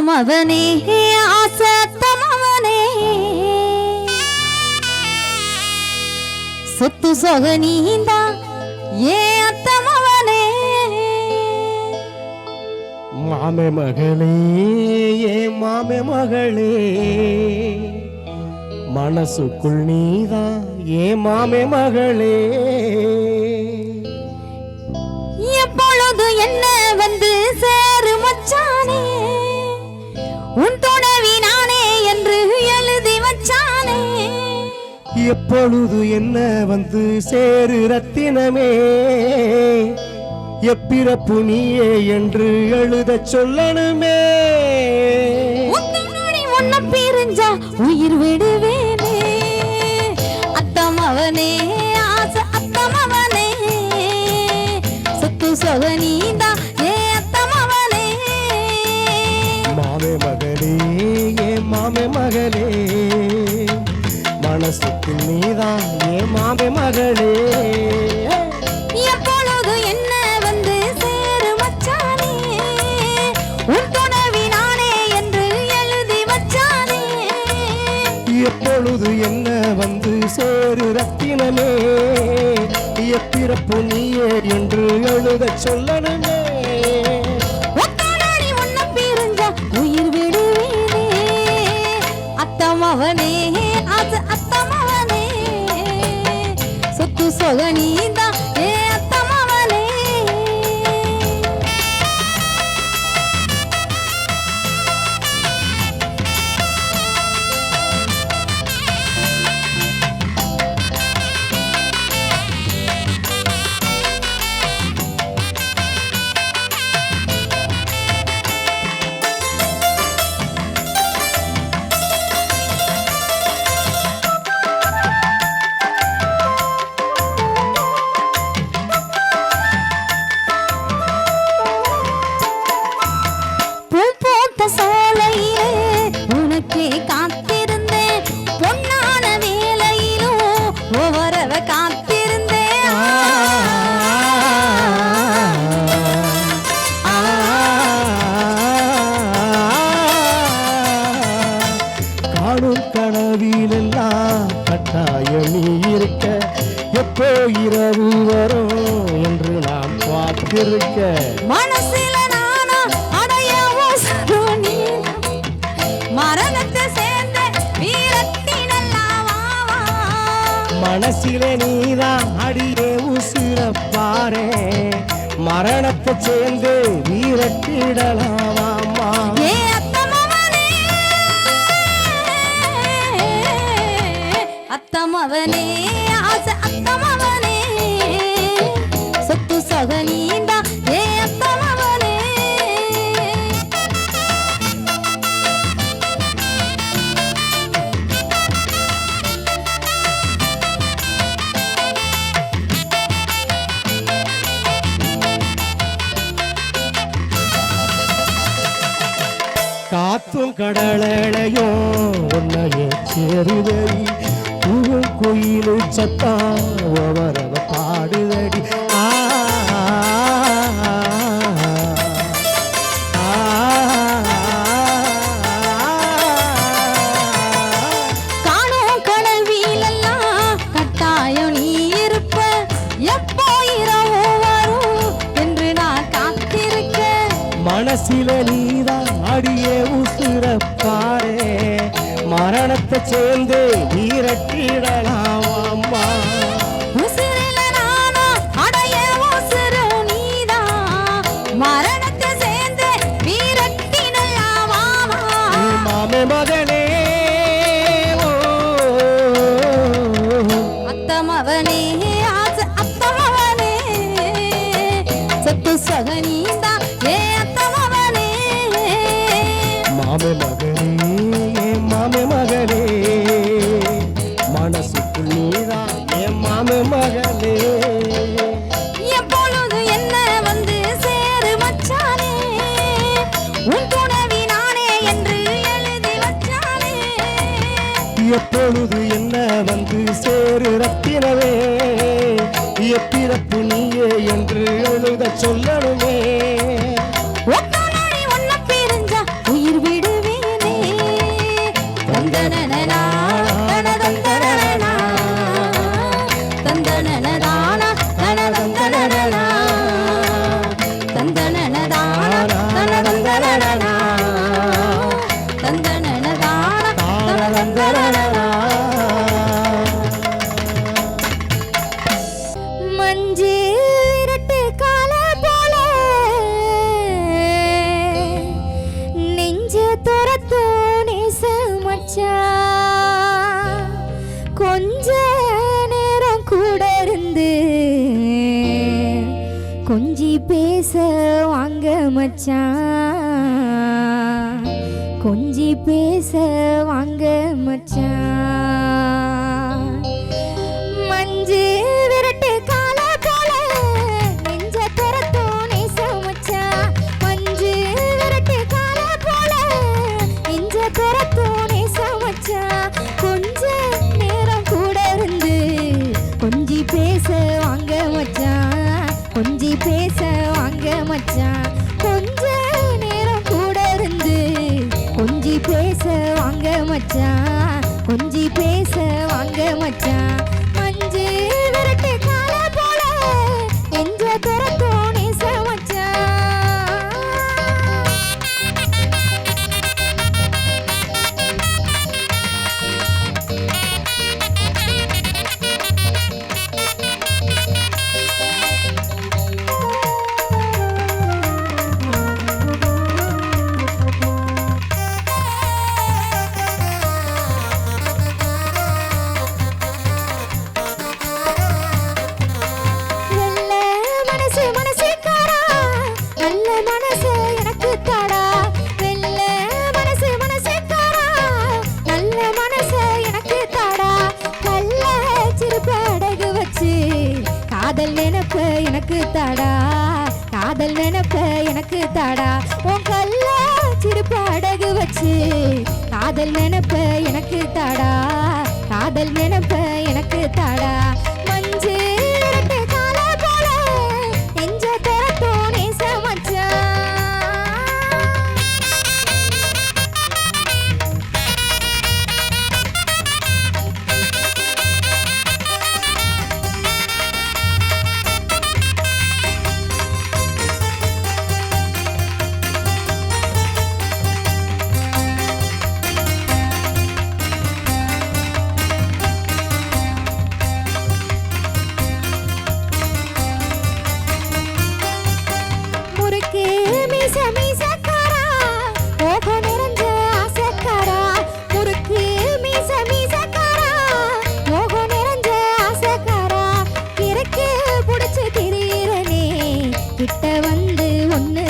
அத்தமவனே ஆசை அத்தமவனே சொத்து சொக நீந்தா ஏ அத்தமவனே மாமே மகளே ஏ மாமே மகளே. மனசுக்குள் நீதான் ஏ மாமே மகளே. எப்பொழுது என்ன வந்து சேரு மச்சானே. எப்பொழுது என்ன வந்து சேரு ரத்தினமே எப்பிறப்பு நீயே என்று எழுதச் சொல்லணுமே. உன்ன பிரிஞ்சா உயிர் விடுவேனே. அத்தமவனே ஆசை அத்தமவனே சொத்து சொக நீந்தா ஏ அத்தமவனே மாமே மகளே ஏ மாமே மகளே. மனசுக்குள் நீதான் ஏ மாமே மகளே. எப்பொழுது என்ன வந்து சேரு மச்சானே? உன் துணைவி நானே என்று எழுதி எப்பொழுது என்ன வந்து சேரு ரத்தினமே? எப்பிறப்பு நீயே என்று எழுதச் சொல்லணுமே. அத்தை சேர்ந்து வீரத்திடலாமாம்மா அத்தமவனே ஆசை அத்தமவனே சொத்து சொக காத்தும் கடலையும் உன்னையே சேருதை பூவும் குயிலு சத்தா ஓவரம் சேர்ந்து வீரத்தினல்லாமாமா மாமே மகனே அத்தமவனே பொழுது என்ன வந்து சேரு ரத்தினவே எப்பிறப்பு நீயே என்று எழுத சொல்லணுமே. உயிர் விடுவேனே. தந்தனனா தந்தனனா தந்தனனா தந்தனனா தந்தனனா தந்தனனா தந்தனனா தந்தனனா கொஞ்சி பேச வாங்க மச்சான் கொஞ்சி பேச வாங்க மச்சான் பேச வாங்க மச்சான். கொஞ்சி பேச வாங்க மச்சான். காதல் நினப்ப எனக்கு தாடா. காதல் நினப்ப எனக்கு தாடா. உன் கல்லா சிரிப்பு அடகு வச்சு காதல் நினப்ப எனக்கு தாடா. காதல் நினப்ப எனக்கு தாடா. ஒன்று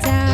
downtown.